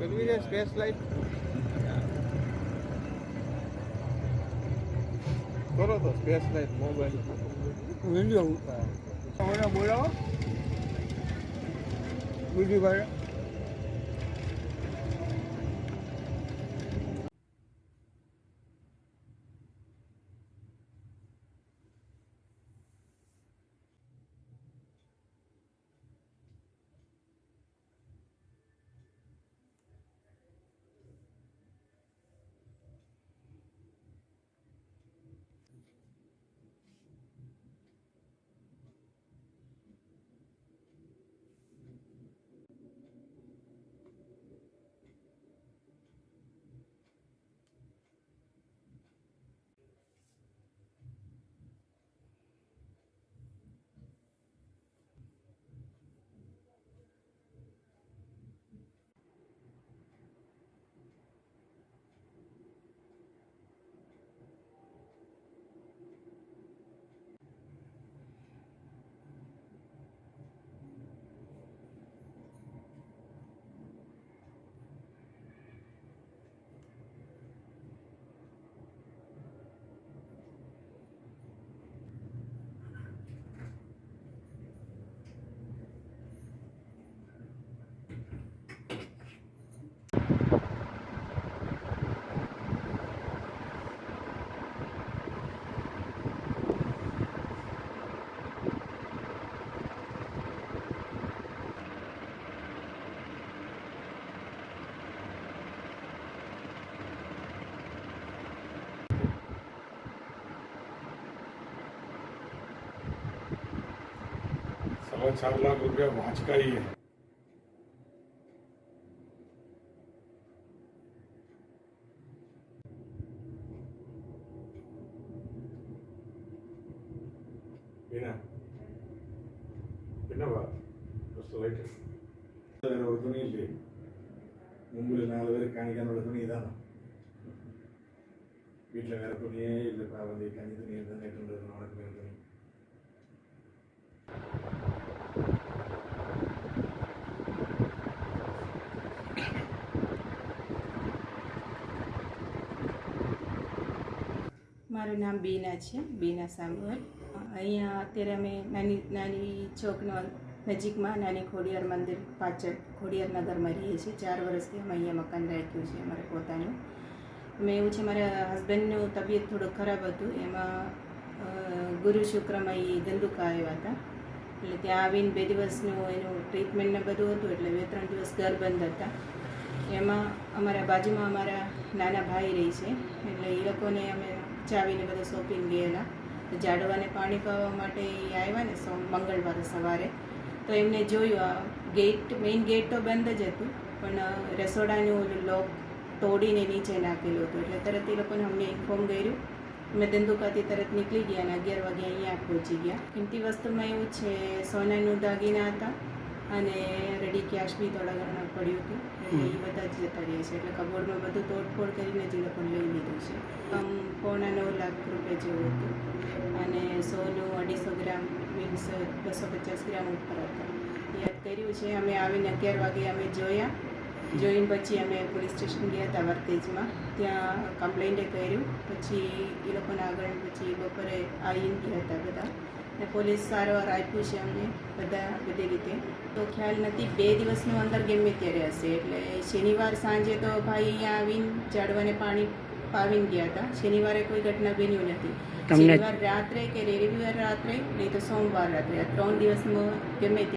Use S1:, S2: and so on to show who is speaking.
S1: કરવી છે space light કરો તો સ્પેસ લાઈટ મોબાઈલ
S2: વીડિયો બોલાવો. બીજી વાર
S3: સાડા ચાર લાખ રૂપિયા વાંચકાઈએ Bina. துணி Just later. വേറെ ഒരു തുണി ഇല്ലേ മുമ്പിൽ നാല് പേര് കാണിക്കാനുള്ള തുണി ഇതാണ് വീട്ടിലെ വേറെ തുണിയേ
S4: મારું નામ બીના છે, બીના સામુઅલ અહીંયા અત્યારે અમે નાની નાની ચોકનો નજીકમાં નાની ખોડિયાર મંદિર પાછળ, ખોડિયાર નગરમાં રહીએ છીએ. ચાર વર્ષથી અમે અહીંયા મકાન રાખ્યું છે અમારે પોતાનું. અમે એવું છે, મારા હસબન્ડનું તબિયત થોડું ખરાબ હતું. એમાં ગુરુ શુક્રમાં એ ધંધુકા આવ્યા હતા. એટલે ત્યાં આવીને બે દિવસનું એનું ટ્રીટમેન્ટને બધું હતું, એટલે બે, ત્રણ દિવસ ઘર બંધ હતા. એમાં અમારા બાજુમાં અમારા નાના ભાઈ રહી છે. એટલે એ લોકોને અમે ચાવીને બધા શોપિંગ ગયેલા. તો ઝાડવાને પાણી પાવા માટે એ આવ્યા ને સો મંગળવારે સવારે. તો એમને જોયું આ ગેટ મેઇન ગેટ તો બંધ જ હતું, પણ રસોડાનું ઓલું લોક તોડીને નીચે નાખેલું હતું. એટલે તરત એ લોકોને અમને ઇન્ફોર્મ કર્યું. મેં ધંધુકાથી તરત નીકળી ગયા અને અગિયાર વાગે અહીંયા પહોંચી ગયા. કિંમતી વસ્તુમાં એવું છે, સોનાનું દાગીના હતા. અને રેડી કેશ બી થોડા ઘણા પડ્યું હતું. એ બધા જ જતા રહ્યા છે. એટલે કબોર્ડમાં બધું તોડફોડ કરીને જ લોકોને લઈ લીધું છે. આમ પોણા નવ લાખ રૂપિયા જેવું હતું. અને સોનું અઢીસો ગ્રામ મીન્સ બસો પચાસ ગ્રામ ઉપર હતા. યાદ કર્યું છે અમે આવીને અગિયાર વાગે અમે જોયા. જોઈને પછી અમે પોલીસ સ્ટેશન ગયા હતા વર્તેજમાં. ત્યાં કમ્પ્લેન્ટે કર્યું. પછી એ લોકોને આગળ પછી બપોરે આવીને ગયા હતા બધા. ને પોલીસ સારવાર આપ્યું છે અમને બધા બધી રીતે. તો ખ્યાલ નથી બે દિવસનું અંદર ગમે ત્યારે હશે. એટલે શનિવાર સાંજે તો ભાઈ અહીંયા આવીને ઝાડવાને પાણી પાવીને ગયા હતા. શનિવારે કોઈ ઘટના બન્યું નથી. શનિવાર રાત્રે કે રવિવાર રાત્રે નહીં તો સોમવાર રાત્રે. ત્રણ દિવસમાં ગમે તે